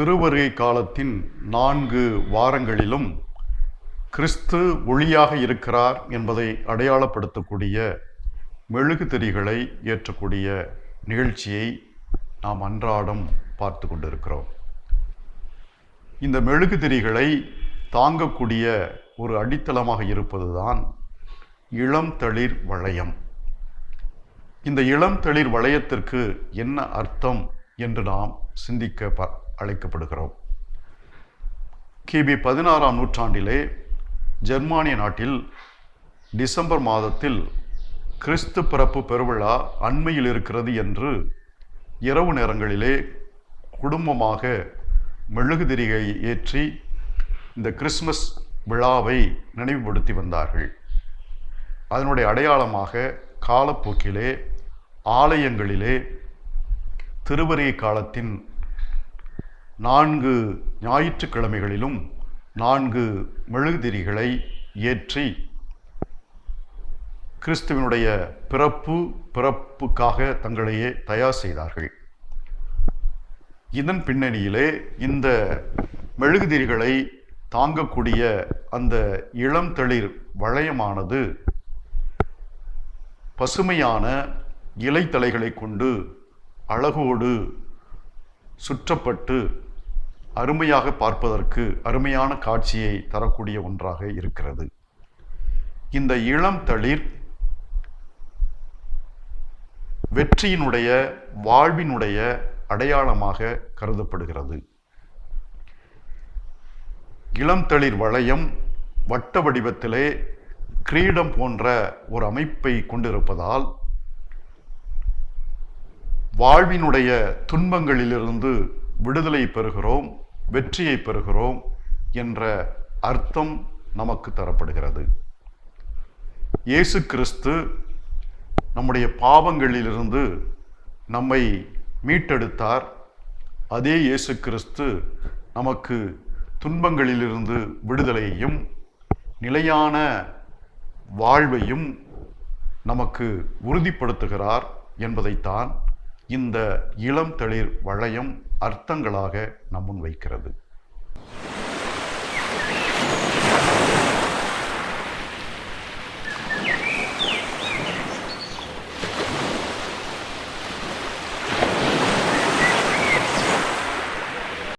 திருவருகை காலத்தின் நான்கு வாரங்களிலும் கிறிஸ்து ஒளியாக இருக்கிறார் என்பதை அடையாளப்படுத்தக்கூடிய மெழுகுதிரிகளை ஏற்றக்கூடிய நிகழ்ச்சியை நாம் அன்றாடம் பார்த்து கொண்டிருக்கிறோம். இந்த மெழுகுதிரிகளை தாங்கக்கூடிய ஒரு அடித்தளமாக இருப்பதுதான் இளம் தளிர் வளையம். இந்த இளம் தளிர் வளையத்திற்கு என்ன அர்த்தம் என்று நாம் சிந்திக்க அழைக்கப்படுகிறோம். கிபி பதினாறாம் நூற்றாண்டிலே ஜெர்மானிய நாட்டில் டிசம்பர் மாதத்தில் கிறிஸ்து பிறப்பு பெருவிழா அண்மையில் இருக்கிறது என்று இரவு நேரங்களிலே குடும்பமாக மெழுகுதிரிகை ஏற்றி இந்த கிறிஸ்மஸ் விழாவை நினைவுபடுத்தி வந்தார்கள். அதனுடைய அடையாளமாக காலப்போக்கிலே ஆலயங்களிலே திருவருகை காலத்தின் நான்கு ஞாயிற்றுக்கிழமைகளிலும் நான்கு மெழுகுதிரிகளை ஏற்றி கிறிஸ்துவனுடைய பிறப்பு பிறப்புக்காக தங்களையே தயார் செய்தார்கள். இதன் பின்னணியிலே இந்த மெழுகுதிரிகளை தாங்கக்கூடிய அந்த இளம் தளிர் வளையமானது பசுமையான இலைத்தலைகளை கொண்டு அழகோடு சுற்றப்பட்டு அருமையாக பார்ப்பதற்கு அருமையான காட்சியை தரக்கூடிய ஒன்றாக இருக்கிறது. இந்த இளம் தளிர் வெற்றியினுடைய வாழ்வினுடைய அடையாளமாக கருதப்படுகிறது. இளம் தளிர் வளையம் வட்ட வடிவத்திலே கிரீடம் போன்ற ஒரு அமைப்பை கொண்டிருப்பதால் வாழ்வினுடைய துன்பங்களிலிருந்து விடுதலை பெறுகிறோம். வெற்றியை பெறுகிறோம் என்ற அர்த்தம் நமக்கு தரப்படுகிறது. இயேசு கிறிஸ்து நம்முடைய பாவங்களிலிருந்து நம்மை மீட்டெடுத்தார். அதே இயேசு கிறிஸ்து நமக்கு துன்பங்களிலிருந்து விடுதலையையும் நிலையான வாழ்வையும் நமக்கு உறுதிப்படுத்துகிறார் என்பதைத்தான் இந்த இளம் தளிர் வளையம் அர்த்தங்களாக நம்முன் வைக்கிறது.